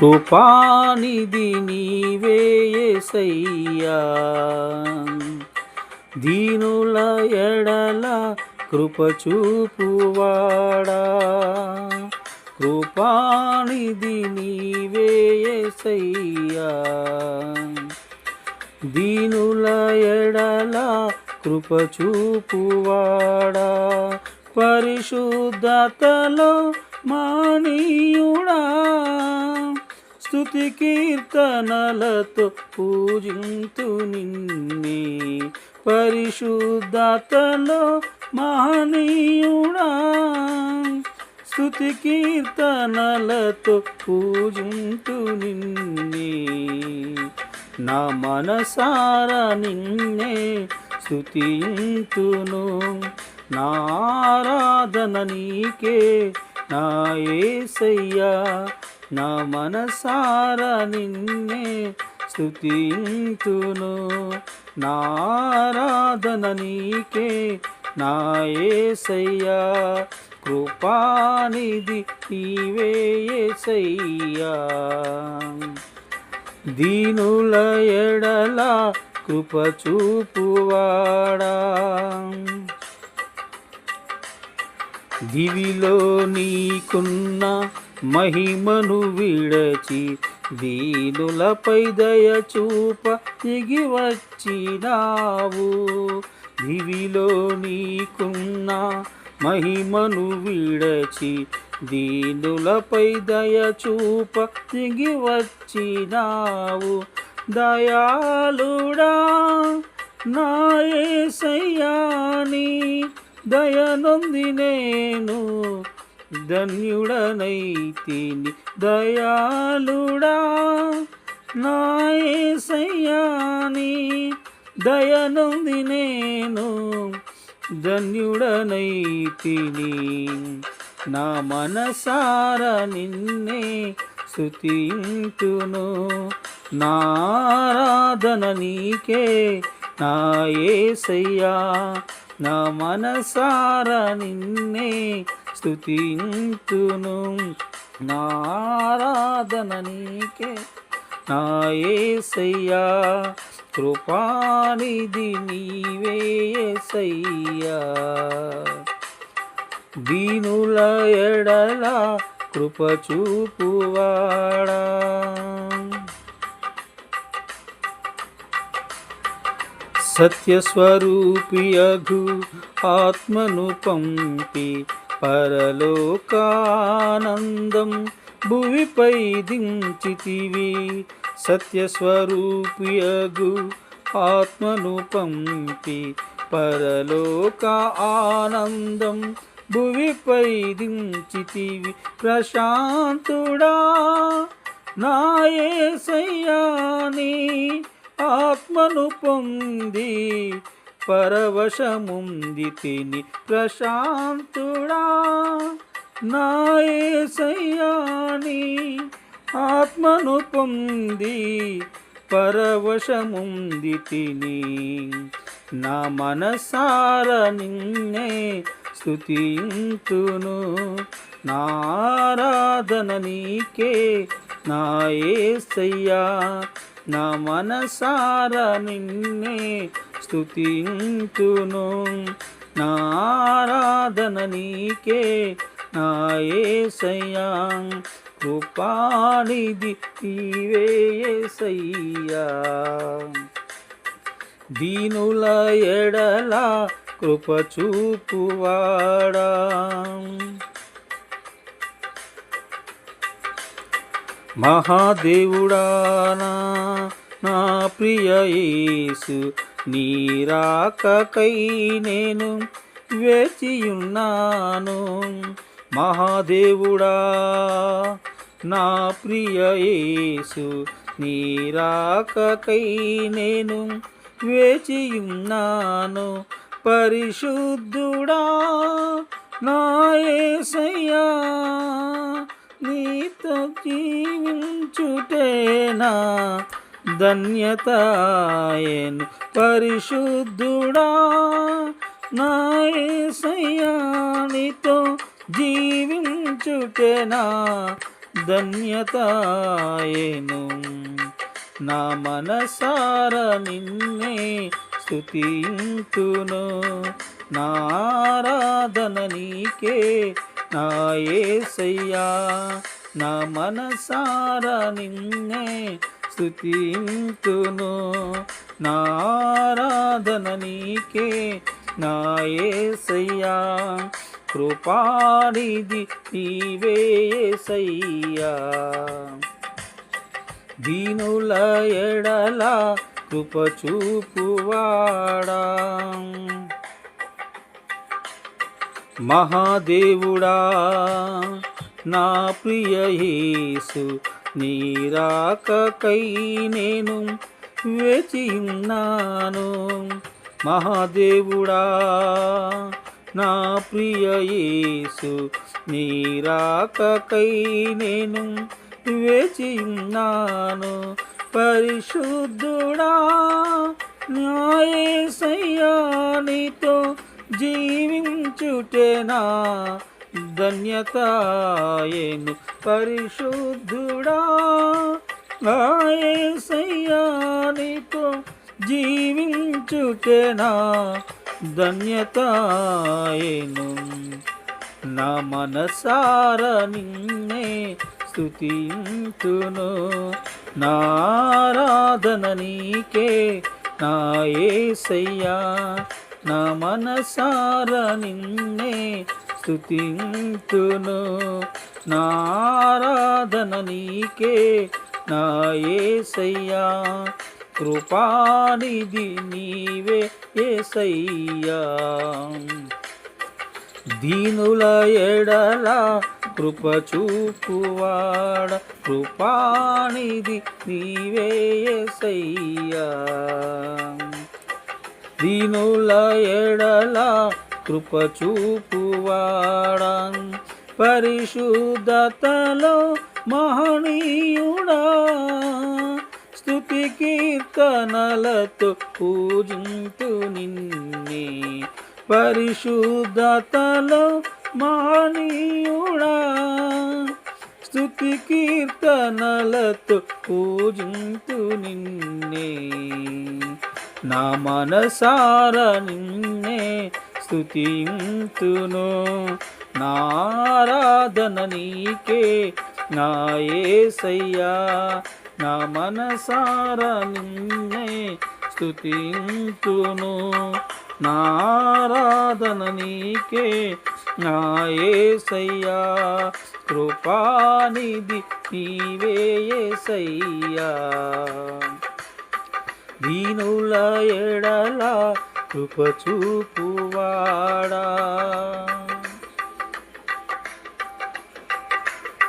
కృపానిధి నీవేయసయ్యా దీనుల ఎడల కృపచూపువాడా. కృపానిధి నీవేయసయ్యా దీనుల ఎడల కృపచూపువాడా. పరిశుద్ధతలో మానీయుడా. స్థుతి కీర్తనలతో పూజింతు నిన్నే. పరిశుద్ధతలో మహనీయుడా. స్థుతి కీర్తనలతో పూజింతు నిన్నే. నా మనసార నిన్నే స్థుతింతును నా ఆరాధన నీకే నా ఏసయ్యా. నా మనసార నిన్నే స్థుతింతును నారాధన నీకే నా ఏసయ్యా కృపానిధి నీవే ఏసయ్యా. దీనుల ఎడల కృప చూపువాడా. దివిలో నీకున్న మహిమను విడచి దీనులపై దయ చూప దిగి వచ్చినావు. దివిలో నీకున్న మహిమను విడచి దీనులపై దయ చూప దిగి వచ్చినావు. దయాళుడా నాయసయ్యాని దయనొంది నేను ధన్యుడనైతిని దయాళుడా నాయసయ్యాని దయనుంది నేను ధన్యుడనైతిని. నా మనసార నిన్నే స్తుతింతును నారాధన నీకే నాయసయ్యా. నా మనసార నిన్నే స్థుతింతును. నారాధన నీకే నా ఏసయ్యా కృపానిధి నీవేయసయ్యా దీనుల ఎడల కృప చూపువాడా. సత్యస్వరూపియగు ఆత్మను పంపి పరలోకానందం భువిపై దించితివి సత్యస్వరూపియగు ఆత్మను పంపి. పరలోక ఆనందం భువిపై దించితివి ప్రశాంతుడా నాయసయ్యాని ఆత్మను పొంది పరవశముంది తిని ప్రశాంతుడా. నాయసయ్యాని ఆత్మను పొంది పరవశముంది తిని. నా మనసార నిన్నే స్తుతింతును. నారాధన నీకే నాయసయ్యా నా మనసార నిన్నే స్థుతింతును నారాధన నీకే నా ఏసయ్యా. కృపానిధి నీవే ఏసయ్యా. దీనుల ఎడల కృప చూపువాడా. మహాదేవుడానా నా ప్రియ యేసు నీరాకకై నేను వేచియున్నాను. మహాదేవుడా నా ప్రియ యేసు నీరాకకై నేను వేచియున్నాను. పరిశుద్ధుడా నా యేసయ్యా నీతో జీవించుటేనా? ధన్యతాయను పరిశుద్ధుడా నాయసయానితో యేసయ్యా నీతో జీవించుటేనా? ధన్యతాయేను నా మనసార నిన్నే స్థుతింతును నారాధన నీకే నాయసయ్యా నా మనసార నిన్నే స్థుతింతును. నారాధన నీకే నాయసయ్యా కృపానిధి దీనుల ఎడల కృపచూపువాడా మహాదేవుడా నా ప్రియ యేసు నీరాకకై నేను వెచియున్నాను. మహాదేవుడా నా ప్రియ యేసు నీరాకకై నేను వెచియున్నాను. పరిశుద్ధుడా న్యాయసయ్యా నీతో జీవించుటేనా? ధన్యతాయేను పరిశుద్ధుడా. నాయసయ్యా నీతో జీవించుకెనా. ధన్యతాయేను నా మనసార నిన్నే స్తుతింతును నారాధన నీకే నా యేసయ్యా నా మనసార నిన్నే స్థుతింతును. నారాధన నీకే నా ఏసయ్యా. కృపానిధి నీవే ఏసయ్యా. దీనుల ఎడల కృప చూపువాడ. కృపానిధి నీవే యేసయ్యా దీనుల ఎడల కృపచూపువాడా. పరిశుద్ధతలో మహనీయుడా. స్థుతి కీర్తనలతో పూజింతు నిన్నే. పరిశుద్ధతలో మహనీయుడా. స్థుతి కీర్తనలతో పూజింతు నిన్నే. నా మనసార నిన్నే స్తుతింతును నారాధన నీకే నా యేసయ్యా నా మనసార నిన్నే స్తుతింతును నారాధన నీకే నా యేసయ్యా కృపానిధి నీవే యేసయ్యా దీనుల ఎడల కృప చూపువాడా